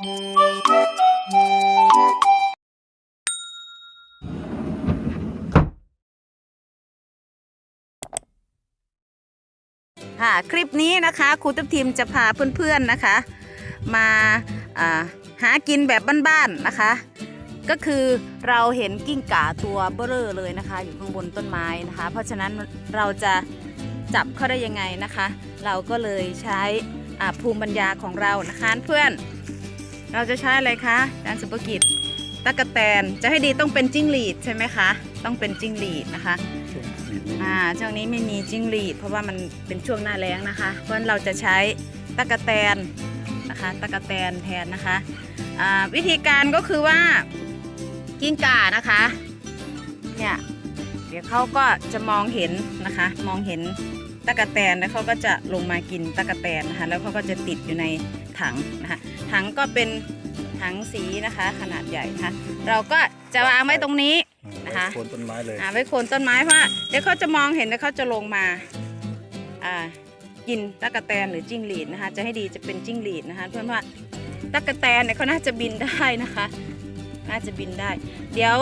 ค่ะคลิปนี้นะคะครูทัพทีมจะพาเพื่อนๆนะคะ มาาหากินแบบบ้านๆนะคะ ก็คือเราเห็นกิ้งก่าตัวเบ้อเร่อเลยนะคะ อยู่ข้างบนต้นไม้นะคะ เพราะฉะนั้นเราจะจับเขาได้ยังไงนะคะ เราก็เลยใช้ภูมิปัญญาของเรานะคะเพื่อน เราจะใช้อะไรคะการสุภกิจตะกะแตนจะให้ดีต้องเป็นจิ้งหรีดใช่ไหมคะ ต้องเป็นจิ้งหรีดนะคะอ่าช่วงนี้ไม่มีจิ้งหรีด เพราะว่ามันเป็นช่วงหน้าแล้งนะคะ เพราะฉะนั้นเราจะใช้ตะกะแตนนะคะตะกะแตนแทนนะคะอ่าวิธีการก็คือว่ากิ้งก่านะคะเนี่ยเดี๋ยวเขาก็จะมองเห็นนะคะ มองเห็นตะกะแตนแล้วเขาก็จะลงมากินตะกะแตนนะคะแล้วเขาก็จะติดอยู่ในถังนะคะ ถังก็เป็นถังสีนะคะ ขนาดใหญ่นะคะเราก็จะวางไว้ตรงนี้นะคะโคนต้นไม้เลยอ่าไว้โคนต้นไม้เพราะว่าเดี๋ยวเขาจะมองเห็นแล้วเขาจะลงมาอ่ากินตะกะแตนหรือจิ้งหรีดนะคะ จะให้ดีจะเป็นจิ้งหรีดนะคะ เพื่อนว่าตะกะแตนเนี่ยเขาน่าจะบินได้นะคะ น่าจะบินได้ เดี๋ยว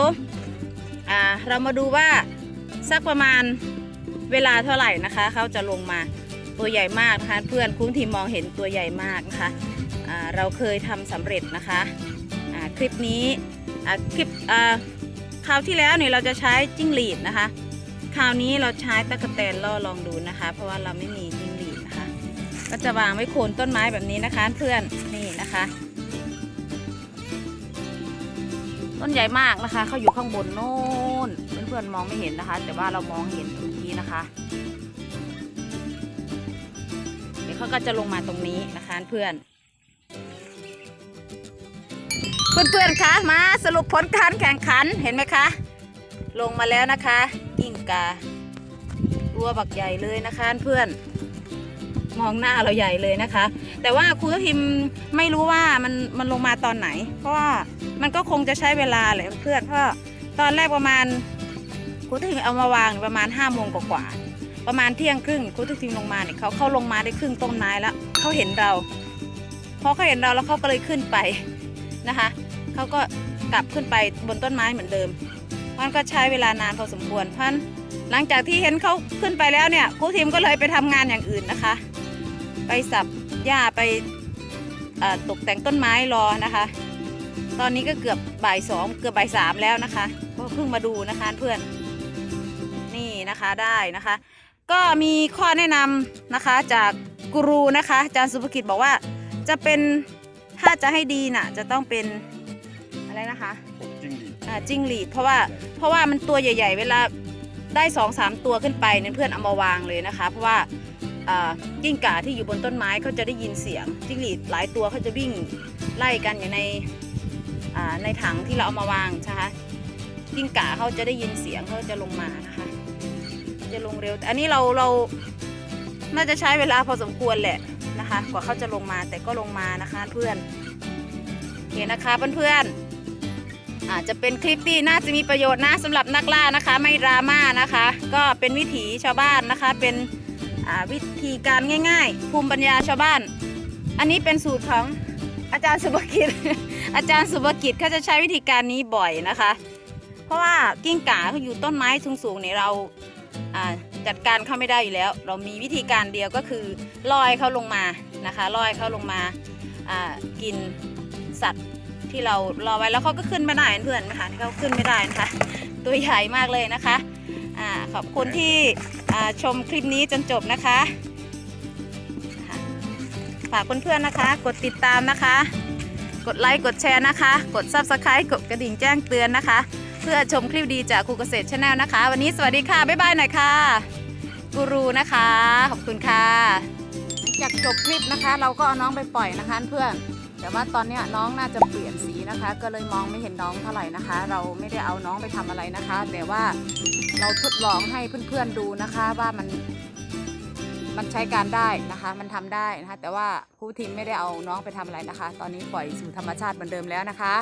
อ่าเรามาดูว่าสักประมาณเวลาเท่าไหร่นะคะเขาจะลงมาตัวใหญ่มากนะคะเพื่อนคุ้มทีมมองเห็นตัวใหญ่มากนะคะอ่า เราเคยทำสำเร็จนะคะคลิปนี้คลิปคราวที่แล้วเนี่ยเราจะใช้จิ้งหรีดนะคะ คราวนี้เราใช้ตะกะแตนล่อลองดูนะคะ เพราะว่าเราไม่มีจิ้งหรีดนะคะ ก็จะวางไว้โคนต้นไม้แบบนี้นะคะเพื่อนนี่นะคะ ต้นใหญ่มากนะคะเขาอยู่ข้างบนโน่นเพื่อนๆมองไม่เห็นนะคะ แต่ว่าเรามองเห็นตรงนี้นะคะเดี๋ยวเขาก็จะลงมาตรงนี้นะคะเพื่อน เพื่อนๆคะมาสรุปผลการแข่งขันเห็นไหมคะ ลงมาแล้วนะคะ กิ้งกาตัวบักใหญ่เลยนะคะเพื่อนมองหน้าเราใหญ่เลยนะคะ แต่ว่าครูพิมไม่รู้ว่ามันมันลงมาตอนไหน เพราะว่ามันก็คงจะใช้เวลาแหละเพื่อนเพราะตอนแรกประมาณครูพิมเอามาวางประมาณ5้าโมงกว่าๆประมาณเที่ยงครึ่งครูพิมลงมาเนี่ยเขาเข้าลงมาได้ครึ่งต้นไม้แล้วเขาเห็นเราพอเขาเห็นเราแล้วเขาก็เลยขึ้นไปนะคะ เขาก็กลับขึ้นไปบนต้นไม้เหมือนเดิมมันก็ใช้เวลานานพอสมควรเพราะฉะนั้นหลังจากที่เห็นเขาขึ้นไปแล้วเนี่ยครูทีมก็เลยไปทำงานอย่างอื่นนะคะ ไปสับหญ้าไปตกแต่งต้นไม้รอนะคะ ตอนนี้ก็เกือบบ่ายสองเกือบบ่ายสามแล้วนะคะก็เพิ่งมาดูนะคะเพื่อนนี่นะคะได้นะคะ ก็มีข้อแนะนำนะคะจากกูรูนะคะอาจารย์สุภกิจบอกว่าจะเป็นถ้าจะให้ดีน่ะจะต้องเป็น อะไรนะคะจิ้งหรีดอ่าจิ้งหรีดเพราะว่าเพราะว่ามันตัวใหญ่ ๆ เวลาได้สองสามตัวขึ้นไปเนี่ยเพื่อนเอามาวางเลยนะคะ เพราะว่าอ่ากิ้งก่าที่อยู่บนต้นไม้เขาจะได้ยินเสียงจิ้งหรีดหลายตัวเขาจะวิ่งไล่กันอยู่ในอ่าในถังที่เราเอามาวางนะคะกิ้งก่าเขาจะได้ยินเสียงเขาจะลงมานะคะ จะลงเร็วแต่อันนี้เราเราน่าจะใช้เวลาพอสมควรแหละนะคะ กว่าเขาจะลงมาแต่ก็ลงมานะคะเพื่อนโอเคนะคะเพื่อนๆ อาจจะเป็นคลิปที่น่าจะมีประโยชน์นะสำหรับนักล่านะคะไม่ดราม่านะคะ ก็เป็นวิถีชาวบ้านนะคะ เป็นวิธีการง่าย ๆ ภูมิปัญญาชาวบ้าน อันนี้เป็นสูตรของอาจารย์สุภกิจ อาจารย์สุภกิจเขาจะใช้วิธีการนี้บ่อยนะคะ เพราะว่ากิ้งก่าเขาอยู่ต้นไม้สูงๆเนี่ยเราจัดการเขาไม่ได้อยู่แล้ว เรามีวิธีการเดียวก็คือลอยเขาลงมานะคะลอยเขาลงมากินสัตว์ ที่เรารอไว้แล้วเขาก็ขึ้นไม่ได้เพื่อนนะคะเขาขึ้นไม่ได้นะคะตัวใหญ่มากเลยนะคะอ่าขอบคุณที่ชมคลิปนี้จนจบนะคะฝากเพื่อนๆนะคะ กดติดตามนะคะ กดไลค์กดแชร์นะคะ กด Subscribe กดกระดิ่งแจ้งเตือนนะคะ เพื่อชมคลิปดีจากครูเกษตรชาแนลนะคะ วันนี้สวัสดีค่ะ บ๊ายบายหน่อยค่ะกูรูนะคะ ขอบคุณค่ะหลังจากจบคลิปนะคะ เราก็เอาน้องไปปล่อยนะคะเพื่อน แต่ว่าตอนนี้น้องน่าจะเปลี่ยนสีนะคะ ก็เลยมองไม่เห็นน้องเท่าไหร่นะคะ เราไม่ได้เอาน้องไปทำอะไรนะคะ แต่ว่าเราทดลองให้เพื่อนๆดูนะคะว่ามันมันใช้การได้นะคะ มันทำได้นะคะ แต่ว่าครูทีมไม่ได้เอาน้องไปทำอะไรนะคะ ตอนนี้ปล่อยสู่ธรรมชาติเหมือนเดิมแล้วนะคะ